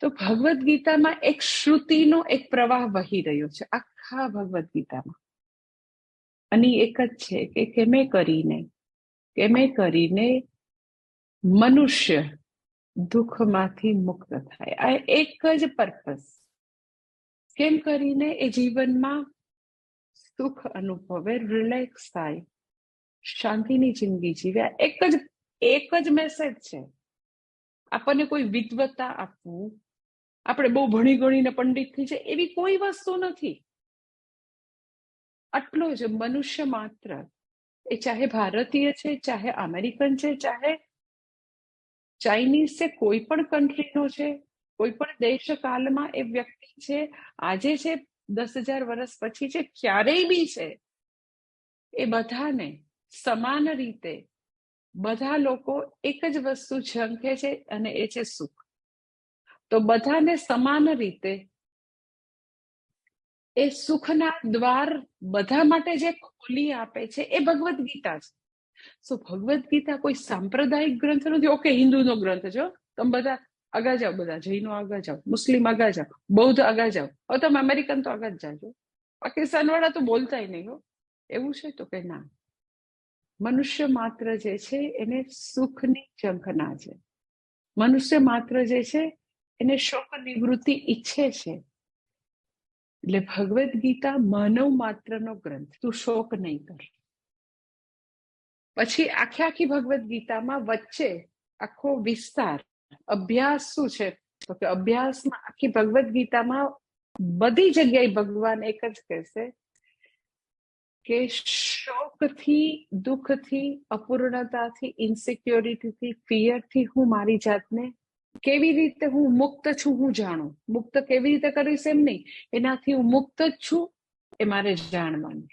તો ભગવદ્ ગીતામાં એક શ્રુતિનો એક પ્રવાહ વહી રહ્યો છે, આખા ભગવદ્ ગીતામાં અને એક જ છે કે કેમે કરીને કેમે કરીને મનુષ્ય દુઃખમાંથી મુક્ત થાય. આ એક જ પર્પસ કેમ કરીને એ જીવનમાં સુખ અનુભવે રિલેક્સ થાય, શાંતિની જિંદગી જીવે. એક જ એક જ મેસેજ છે. આપણને કોઈ વિદ્વતા આપવું આપણે બહુ ભણી ગણીને પંડિત થઈ છે એવી કોઈ વસ્તુ નથી. આટલો જ મનુષ્ય માત્ર એ ચાહે ભારતીય છે, ચાહે અમેરિકન છે, ચાહે ચાઇનીઝ છે, કોઈ પણ કન્ટ્રીનો છે, કોઈ પણ દેશ કાલમાં એ વ્યક્તિ છે, આજે છે, દસ હજાર વર્ષ પછી છે, ક્યારેય બી છે, એ બધાને સમાન રીતે બધા લોકો એક જ વસ્તુ ઝંખે છે અને એ છે સુખ. તો બધાને સમાન રીતે એ સુખના દ્વાર બધા માટે જે ખોલી આપે છે એ ભગવદ્ ગીતા છે. સો ભગવદ્ ગીતા કોઈ સાંપ્રદાયિક ગ્રંથ નથી. ઓકે હિન્દુનો ગ્રંથ છો તમે બધા આગા જાઓ, બધા જૈનો આગા જાઓ, મુસ્લિમ આગા જાઓ, બૌદ્ધ આગા જાઓ. હવે તમે અમેરિકન તો આગળ જાજો. પાકિસ્તાન વાળા તો બોલતા નહીં હો. એવું છે તો કે ના. મનુષ્ય માત્ર જે છે એને સુખની ઝંખના છે. મનુષ્ય માત્ર જે છે એને શોક નિવૃત્તિ ઈચ્છે છે. એટલે ભગવદ્ ગીતા માનવ માત્રનો ગ્રંથ. તું શોક નહીં કર. પછી આખી આખી ભગવદ્ ગીતામાં વચ્ચે આખો વિસ્તાર, અભ્યાસ શું છે? તો કે અભ્યાસમાં આખી ભગવદ્ ગીતામાં બધી જગ્યાએ ભગવાન એક જ કહેશે કે શોકથી, દુઃખથી, અપૂર્ણતાથી ઇન્સિક્યોરિટીથી ફિયરથી હું મારી જાતને કેવી રીતે હું મુક્ત છું હું જાણું? મુક્ત કેવી રીતે કરીશ એમ નહીં. એનાથી હું મુક્ત જ છું એ મારે જાણવાનું